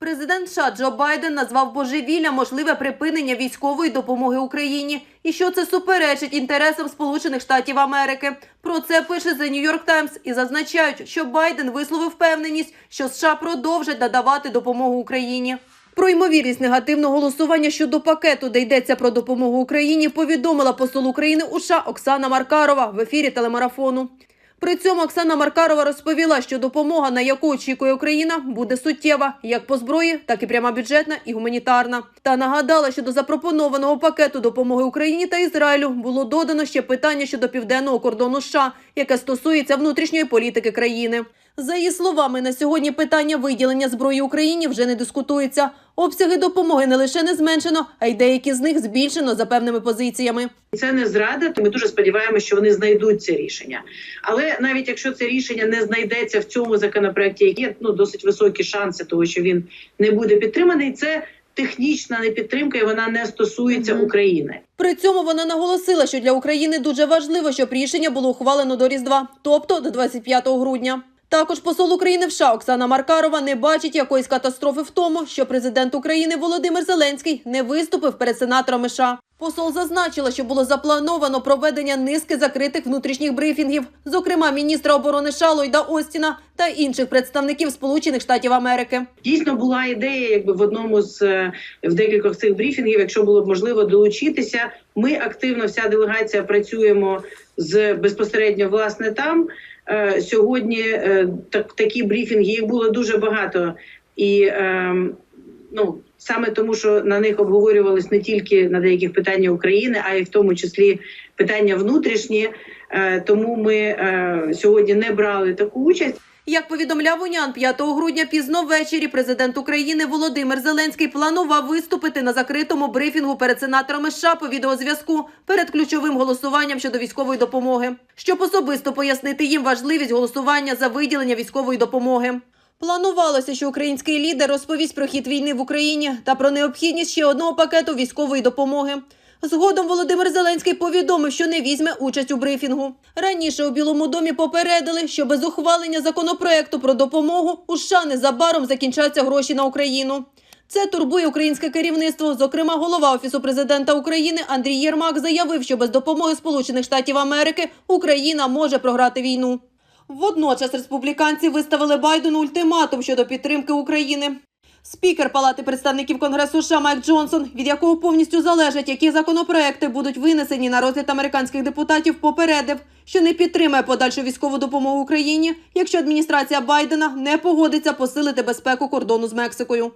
Президент США Джо Байден назвав божевілля можливе припинення військової допомоги Україні і що це суперечить інтересам Сполучених Штатів Америки. Про це пише The New York Times і зазначають, що Байден висловив впевненість, що США продовжать надавати допомогу Україні. Про ймовірність негативного голосування щодо пакету, де йдеться про допомогу Україні, повідомила посол України у США Оксана Маркарова в ефірі телемарафону. При цьому Оксана Маркарова розповіла, що допомога, на яку очікує Україна, буде суттєва як по зброї, так і пряма бюджетна і гуманітарна. Та нагадала, що до запропонованого пакету допомоги Україні та Ізраїлю було додано ще питання щодо південного кордону США, яке стосується внутрішньої політики країни. За її словами, на сьогодні питання виділення зброї Україні вже не дискутується. Обсяги допомоги не лише не зменшено, а й деякі з них збільшено за певними позиціями. Це не зрада. Ми дуже сподіваємося, що вони знайдуть це рішення. Але навіть якщо це рішення не знайдеться в цьому законопроекті, є ну досить високі шанси, того що він не буде підтриманий, це технічна непідтримка, і вона не стосується Мгм. України. При цьому вона наголосила, що для України дуже важливо, щоб рішення було ухвалено до Різдва, тобто до 25 грудня. Також посол України в США Оксана Маркарова не бачить якоїсь катастрофи в тому, що президент України Володимир Зеленський не виступив перед сенаторами США. Посол зазначила, що було заплановано проведення низки закритих внутрішніх брифінгів, зокрема міністра оборони США Ллойда Остіна та інших представників Сполучених Штатів Америки. Дійсно була ідея, якби в одному з е, в декількох цих брифінгів, якщо було б можливо долучитися. Ми активно, вся делегація працюємо з безпосередньо власне там. Е, сьогодні е, так такі брифінги їх було дуже багато, і е, ну саме тому, що на них обговорювалися не тільки на деяких питаннях України, а й в тому числі питання внутрішні. Тому ми сьогодні не брали таку участь. Як повідомляв УНІАН, 5 грудня пізно ввечері президент України Володимир Зеленський планував виступити на закритому брифінгу перед сенаторами США по відеозв'язку перед ключовим голосуванням щодо військової допомоги, щоб особисто пояснити їм важливість голосування за виділення військової допомоги. Планувалося, що український лідер розповість про хід війни в Україні та про необхідність ще одного пакету військової допомоги. Згодом Володимир Зеленський повідомив, що не візьме участь у брифінгу. Раніше у Білому домі попередили, що без ухвалення законопроекту про допомогу у США незабаром закінчаться гроші на Україну. Це турбує українське керівництво. Зокрема, голова офісу президента України Андрій Єрмак заявив, що без допомоги Сполучених Штатів Америки Україна може програти війну. Водночас республіканці виставили Байдену ультиматум щодо підтримки України. Спікер Палати представників Конгресу США Майк Джонсон, від якого повністю залежить, які законопроекти будуть винесені на розгляд американських депутатів, попередив, що не підтримає подальшу військову допомогу Україні, якщо адміністрація Байдена не погодиться посилити безпеку кордону з Мексикою.